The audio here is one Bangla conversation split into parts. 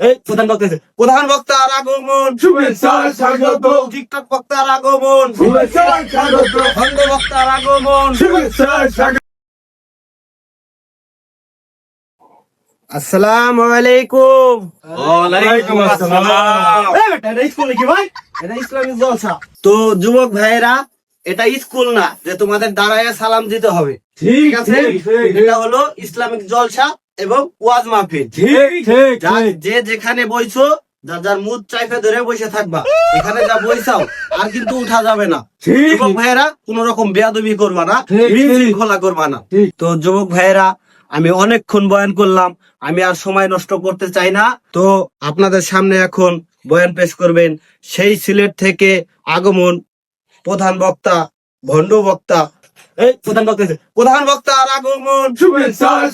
এই প্রধান বক্তা প্রধান বক্তার আগমন। স্বাগত। টিকটক বক্তার আগমন। স্বাগত। খন্ড বক্তার আগমন। স্বাগত। আসসালামু আলাইকুম। ওয়ালাইকুম আসসালাম। এটা স্কুল নাকি ভাই? এটা ইসলামিক জলসা। তো যুবক ভাইয়েরা এটা স্কুল না যে তোমাদের দাঁড়ায় সালাম দিতে হবে। ঠিক আছে? এটা হলো ইসলামিক জলসা। এবং ওয়াজ মাহফিল। যা- যেখানে বইছো যার যার মুদ চাইপে ধরে বসে থাকবা। এখানে যা বইছাও আর কিন্তু উঠা যাবে না। যুবক ভাইয়েরা কোন রকম বেয়াদবি করবা না। শৃঙ্খলা করবা না। তো যুবক ভাইয়েরা আমি অনেকক্ষণ বয়ান করলাম আমি আর সময় নষ্ট করতে চাই না। তো আপনাদের সামনে এখন বয়ান পেশ করবেন সেই সিলেট থেকে আগমন প্রধান বক্তা ভণ্ড বক্তা এই প্রধান বক্তা প্রধান বক্তার আগমন।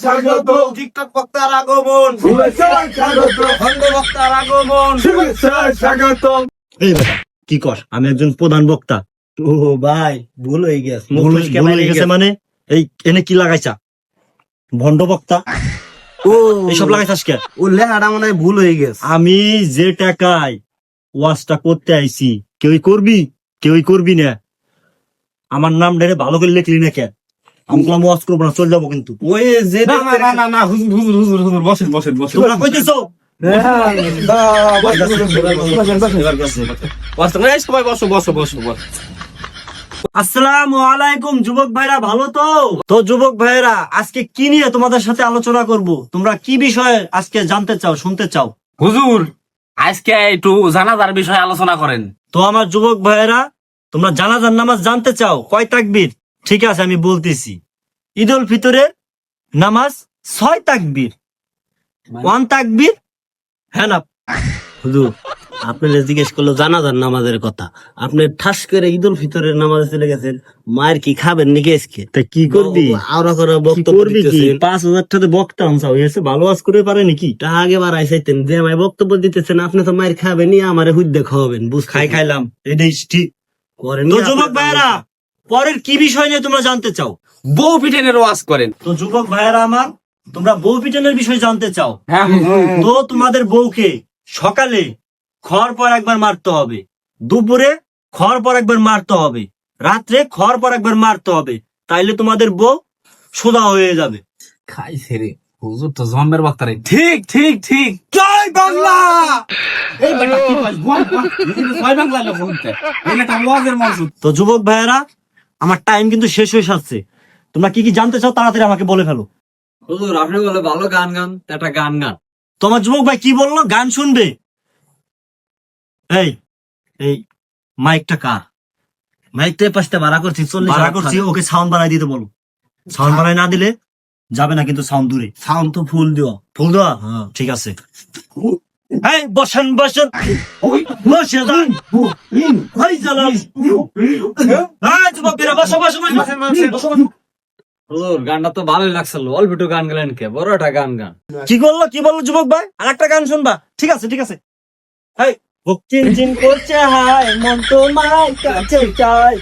স্বাগত। টিকটক বক্তার আগমন। স্বাগত। বক্তার আগমন। স্বাগত। এই বেটা কি কর? আমি একজন প্রধান বক্তা। ও ভাই ভুল হয়ে গেছে ভুল হয়ে গেছে। মানে? এই এনে কি লাগাইছা? ভণ্ড বক্তা? ও। এইসব লাগাইছাস কে? ও লেখাটা মনে ভুল হয়ে গেছে। আমি যে টাকায় ওয়াজটা করতে আইছি কেউই করবি? কেউই করবি না? আমার নাম ডেরে ভালো করে লিখলি না কে আমি তোমার ওয়াজ করব না চলে যাব কিন্তু ওই যে না না না না না হুজুর হুজুর হুজুর হুজুর বসেন বসেন বসেন তোমরা কইতেছো সবাই বসো বসো বসো বসো আসসালামু আলাইকুম যুবক ভাইরা ভালো তো তো যুবক ভাইরা আজকে কি নিয়ে তোমাদের সাথে আলোচনা করব তোমরা কি বিষয়ে আজকে জানতে চাও শুনতে চাও হুজুর আজকে একটু জানাজার বিষয়ে আলোচনা করেন তো আমার যুবক ভাইয়েরা তোমরা জানাজার নামাজ জানতে চাও কয় তাকবীর? ঠিক আছে আমি বলতেছি। ঈদ উল ফিতরের নামাজ ছয় তাকবীর। ওয়ান তাকবীর? হ্যাঁ না। হুজুর আপনারা জিজ্ঞেস করল জানাজার নামাজের কথা। আপনি ঠাস করে ঈদুল ফিতরের নামাজে চলে গেছেন মায়ের কি খাবেন নাকি আজকে? তা কি করবি? আওরা করে বক্তব্য করবি কি? পাঁচ হাজার টাকা বক্তা আনসাও এসে ভালো আজ করে পারে নাকি? তা আগে বাড়াই চাইতেন যে আমায় বক্তব্য দিতেছেন আপনি তো মায়ের খাবেনই আমারে হুদ্দে খাওয়াবেন বুঝ খাই খাইলাম এটাই ঠিক। করেন তো যুবক ভাইয়েরা পরের কি বিষয় নিয়ে তোমরা জানতে চাও? বউ পিটেনের ওয়াজ করেন। তো যুবক ভাইয়েরা আমার তোমরা বউ পিটনের বিষয় জানতে চাও। হ্যাঁ তো তোমাদের বউকে সকালে খড় পর একবার মারতে হবে দুপুরে খড় পর একবার মারতে হবে রাত্রে খড় পর একবার মারতে হবে তাইলে তোমাদের বউ সোজা হয়ে যাবে। খাইছে রে। হুজুর তো জম্বের বক্তারে। ঠিক ঠিক ঠিক। বাংলা তো যুবক ভাইয়েরা আমার টাইম কিন্তু শেষ হয়ে যাচ্ছে তোমরা কি কি জানতে চাও তাড়াতাড়ি আমাকে বলে ফেলো। হুজুর আপনি বলে ভালো গান গান একটা গান গান। তোমার যুবক ভাই কি বলল? গান শুনবে। এই এই মাইকটা কার? মাইকটা পাশটা ভাড়া করছি চল্লিশ ভাড়া করছি ওকে সাউন্ড বানাই দিতে বলো। সাউন্ড বানাই না দিলে যাবে না কিন্তু সাউন্ড দূরে। সাউন্ড তো ফুল দিও। ফুল দেওয়া? ঠিক আছে। এই বসেন বসেন। বসে যান। ভাই জালাল এই যুবকেরা বসো বসো বসো। হুজুর গানটা তো ভালোই লাগছিল অল্প একটু গান গেলেন কে? বড় একটা গান গান। কি করল? কি বলল যুবক ভাই? আর একটা গান শুনবা। ঠিক আছে ঠিক আছে। এই চিন করছে হাই মন কাছে চাই।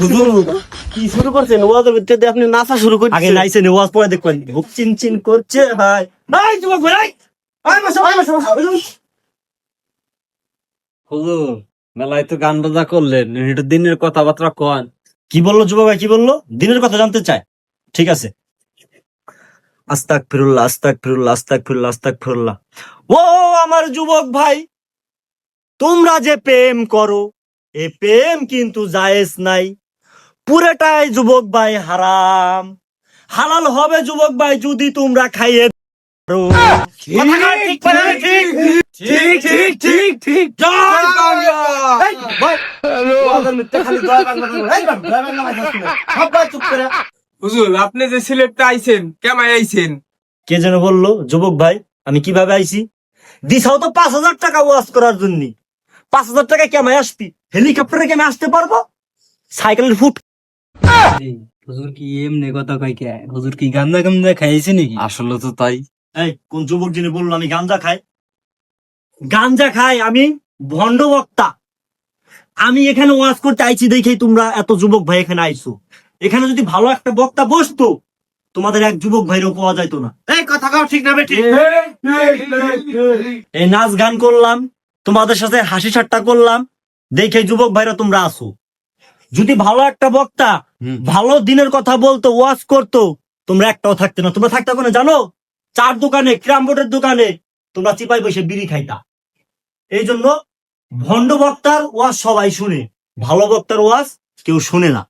হুজুর কি শুরু করছেন? ওয়াজের ভিতরে আপনি নাচা শুরু করছেন। আগে নাইছে নেওয়াজ পরে দেখবেন। বুক চিন করছে হাই ভাই! এই বসো এই বসো বসো, বসো। হুজুর মেলায় তো গান বাজা করলেন দিনের কথাবার্তা কন। কি বলল যুবক ভাই কি বলল? দিনের কথা জানতে চায়। ঠিক আছে। আস্তাক ফিরুল্লাহ আস্তাক ফিরুল্লাহ আস্তাক ফিরুল্লাহ আস্তাক ফিরুল্লাহ ও আমার যুবক ভাই তোমরা যে প্রেম করো এ প্রেম কিন্তু জায়েজ নাই। পুরোটাই যুবক ভাই হারাম। হালাল হবে যুবক ভাই যদি তোমরা খাইয়ে পারো। কথা ঠিক ঠিক? ঠিক হুজুর আপনি যে সিলেটে আইছেন কেমাই আইছেন? কে যেন বলল যুবক ভাই আমি কীভাবে আইছি? দিছাও তো পাঁচ হাজার টাকা ওয়াশ করার জন্য। পাঁচ হাজার টাকা কেমন আসবি? হেলিকপ্টারে কেমন আসতে পারব? সাইকেলের ফুট হুজুর কি এমনি কথা কই কে? হুজুর কি গান্দা গান্দা খাইছে নাকি? আসলে তো তাই। এই কোন যুবক যিনি বলল আমি গাঞ্জা খাই? গাঞ্জা খাই আমি ভণ্ড বক্তা। আমি এখানে ওয়াজ করতে আইছি দেখেই তোমরা এত যুবক ভাই এখানে আইছো। এখানে যদি ভালো একটা বক্তা বসতো তোমাদের এক যুবক ভাইরও পাওয়া যাইতো না। এই কথা কাও ঠিক না বেটি এই নাচ গান করলাম তোমাদের সাথে হাসি ঠাট্টা করলাম দেখে যুবক ভাইরা তোমরা আসো। যদি ভালো একটা বক্তা ভালো দিনের কথা বলতো ওয়াজ করতো তোমরা একটাও থাকতে না। তোমরা থাকতে না জানো? চার দোকানে ক্রাম বোর্ডের দোকানে তোমরা চিপাই বসে বিড়ি খাইতা। এই জন্য ভণ্ড বক্তার ওয়াজ সবাই শুনে ভালো বক্তার ওয়াজ কেউ শুনে না।